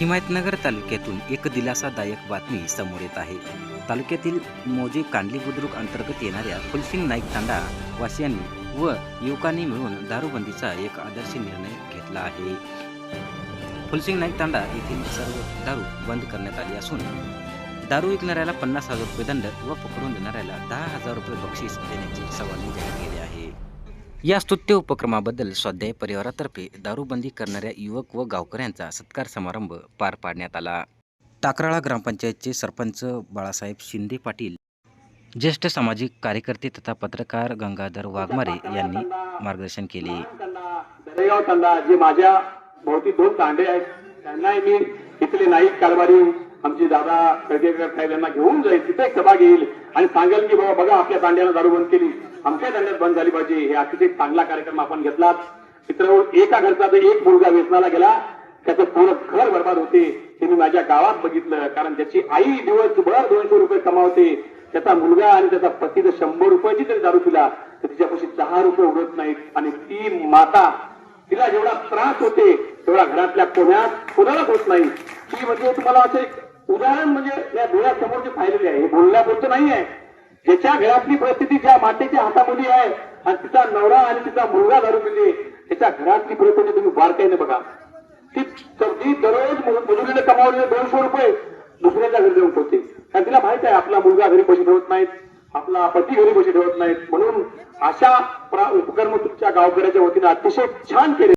हिमायतनगर तालुक्यातून एक दिलासादायक बातमी समोर येत आहे. तालुक्यातील मोजे कांडली बुद्रुक अंतर्गत येणाऱ्या फुलसिंग नाईक तांडा वासियांनी व युवकांनी मिळून दारूबंदीचा एक आदर्श निर्णय घेतला आहे. फुलसिंग नाईक तांडा येथील सर्व दारू बंद करण्यात आली असून दारू विकणाऱ्याला पन्नास हजार रुपये दंड व पकडून देणाऱ्याला दहा हजार रुपये बक्षीस देण्याची सवाल जाहीर केली आहे. या स्तुत्य उपक्रमाबद्दल स्वाध्याय परिवारातर्फे दारूबंदी करणाऱ्या युवक व गावकऱ्यांचा सत्कार समारंभ पार पाडण्यात आला. टाकराळा ग्रामपंचायतचे सरपंच बाळासाहेब शिंदे पाटील ज्येष्ठ सामाजिक कार्यकर्ते तथा पत्रकार गंगाधर वाघमारे यांनी मार्गदर्शन केले. जे माझ्या भोवती दोन तांडे आहेत त्यांनाही मी इथले नाईक कारभारी आमचे दादा साहेब यांना घेऊन जाईल तिथे एक सभा घेईल आणि सांगेल की बाबा बघा आपल्या तांड्याला दारूबंद केली. आमच्या दंड्यात बंद झाली पाहिजे. हे अतिशय चांगला कार्यक्रम आपण घेतला मित्र एका घरचा एक मुलगा वेतनाला गेला. त्याचं पूर्ण घर बरबाद होते. हे मी माझ्या गावात बघितलं. कारण त्याची आई दिवसभर दोनशे रुपये कमावते. त्याचा मुलगा आणि त्याचा पती जर शंभर रुपयाची तरी दारू पिला. तर तिच्यापाशी दहा रुपये उडत नाहीत. आणि ती माता तिला जेवढा त्रास होते तेवढा घरातल्या कोण्यात कोणालाच होत नाही. ती म्हणजे तुम्हाला असं एक उदाहरण म्हणजे या डोळ्यासमोर जे पाहिलेले आहे. हे बोलण्यापुरतं नाही आहे ज्याच्या घरातली परिस्थिती ज्या मातेच्या हातामध्ये आहे आणि तिचा नवरा आणि तिचा मुलगा धरून दिली त्याच्या घरातली परिस्थिती तुम्ही बारकाईने बघा. ती ती दररोज मजुरीने कमावलेले दोनशे रुपये दुसऱ्याच्या घरी देऊन ठेवते. कारण तिला माहीत आहे आपला मुलगा घरी पैसे ठेवत नाहीत आपला पती घरी पैसे ठेवत नाहीत. म्हणून अशा प्रा- उपक्रम तुमच्या गावकऱ्याच्या वतीने अतिशय छान केले.